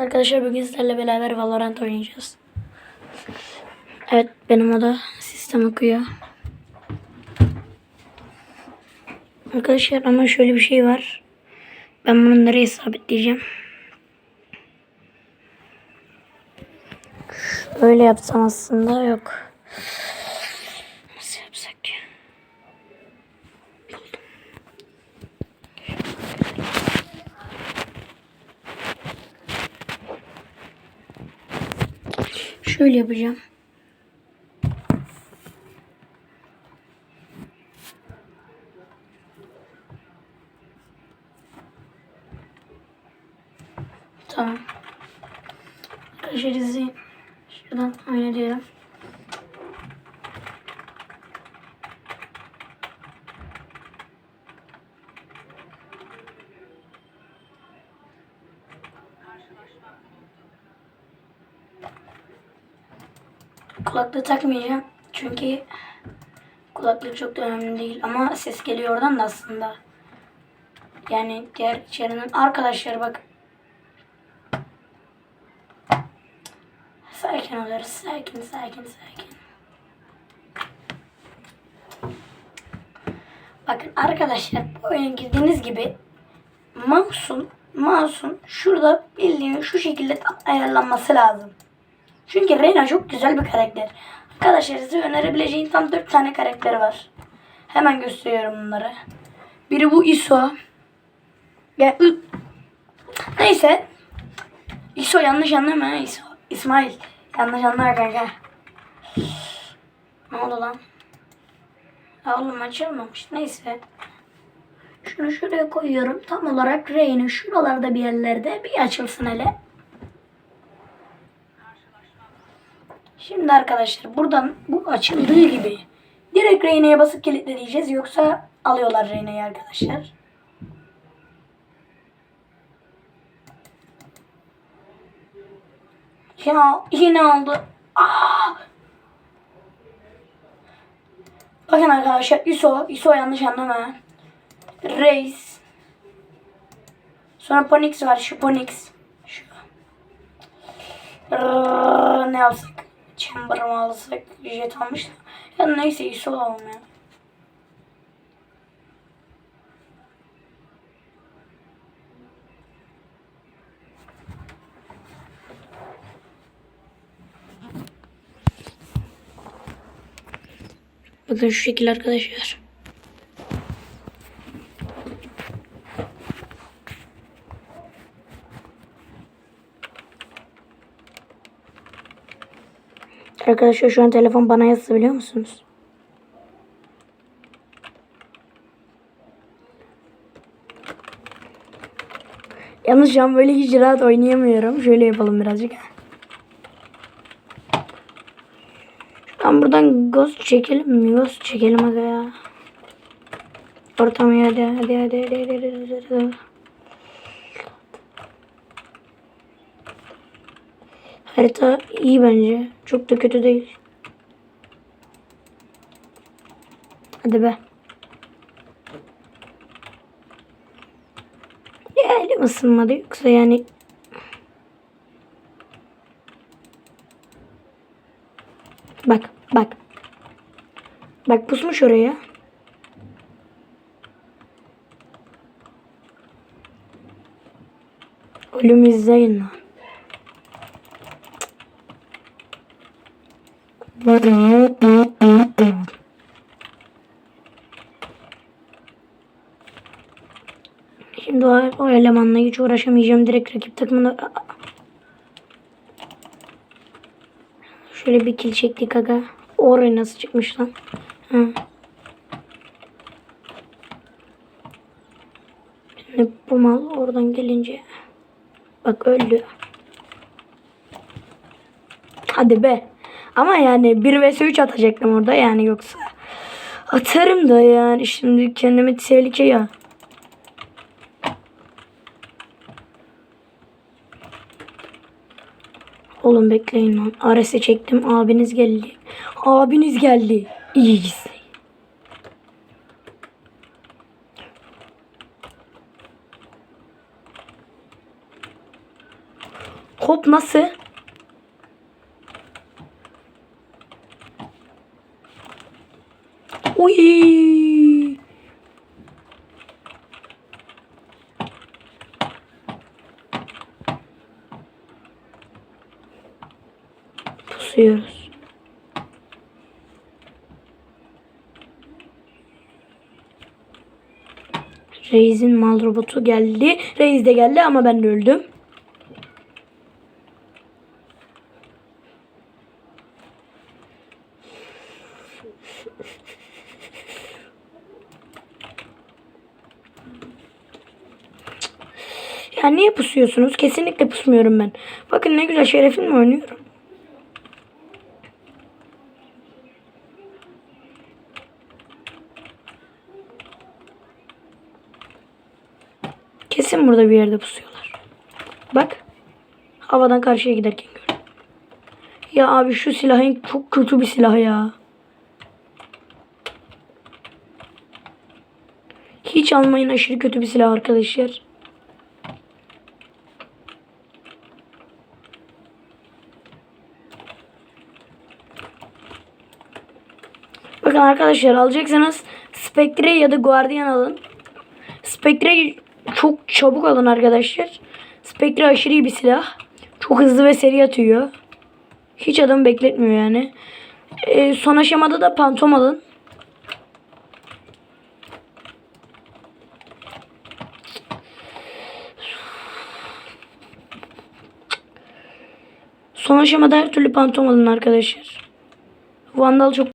Arkadaşlar bugün sizlerle beraber Valorant oynayacağız. Evet benim oda sistem okuyor. Arkadaşlar ama şöyle bir şey var. Ben bunu nereye sabitleyeceğim? Öyle yapsam aslında yok. Nasıl yapsak ya? Şöyle yapacağım. Tamam. Arkadaşlar izleyin. Şuradan oyna diyorum. Kulaklığı takmayacağım. Çünkü kulaklık çok da önemli değil. Ama ses geliyor oradan da aslında. Yani diğer içerinin arkadaşları bak. Sakin oluruz. Sakin, sakin, sakin. Bakın arkadaşlar bu oyuna girdiğiniz gibi mouse'un mouse'un şurada bildiğin şu şekilde tam ayarlanması lazım. Çünkü Reyna çok güzel bir karakter. Arkadaşlar size önerebileceğim tam 4 tane karakteri var. Hemen gösteriyorum bunları. Biri bu ISO. Ya, Neyse. ISO yanlış anlama ISO. İsmail. Yanlış anlar kanka. Ne oldu lan? Ya oğlum açılmamış. Neyse. Şunu şuraya koyuyorum. Tam olarak Rey'nin şuralarda bir yerlerde bir açılsın hele. Şimdi arkadaşlar buradan bu açıldığı gibi direkt Reyna'ya basıp kilitle diyeceğiz. Yoksa alıyorlar Reyna'yı arkadaşlar. Ya yine aldı. Aa! Bakın arkadaşlar ISO. ISO yanlış anlama. Reis. Sonra Ponix var. Şu Ponix. Şu. Rrrr, ne alsak? Chamber mı alsak? Jet almıştım. Ya neyse ISO alalım ya. Bakın şu şekil arkadaşlar. Arkadaşlar şu an telefon bana yazsa biliyor musunuz? Yalnız şu an böyle hiç rahat oynayamıyorum. Şöyle yapalım birazcık. Şuradan buradan ghost çekelim mi? Ghost çekelim aga ya. Ortamı hadi hadi hadi hadi hadi hadi hadi. Harita iyi bence. Çok da kötü değil. Hadi be. Ya elim ısınmadı yoksa yani Bak bak. Bak pusmuş oraya. Ölüm izleyin lan. Şimdi o, o elemanla hiç uğraşamayacağım. Direkt rakip takımına... Şöyle bir kill çektik aga. Oraya nasıl çıkmış lan? Ha. Şimdi bu mal oradan gelince... Bak öldü. Hadi be. Ama yani 1 vs 3 atacaktım orada yani yoksa. Atarım da yani şimdi kendimi tehlikeye. Oğlum bekleyin lan. Ares'e çektim. Abiniz geldi. Abiniz geldi. İyi. Hop nasıl? Uy. Pusuyoruz. Reis'in mal robotu geldi. Reis de geldi ama ben de öldüm. Ya niye pusuyorsunuz? Kesinlikle pusmuyorum ben. Bakın ne güzel şerefimle oynuyorum. Kesin burada bir yerde pusuyorlar. Bak. Havadan karşıya giderken gördüm. Ya abi şu silahın çok kötü bir silah ya. Hiç almayın aşırı kötü bir silah arkadaşlar. Arkadaşlar alacaksanız Spectre ya da Guardian alın. Spectre çok çabuk alın arkadaşlar. Spectre aşırı iyi bir silah. Çok hızlı ve seri atıyor. Hiç adam bekletmiyor yani. Ee, son aşamada da Phantom alın. Son aşamada her türlü Phantom alın arkadaşlar. Vandal çok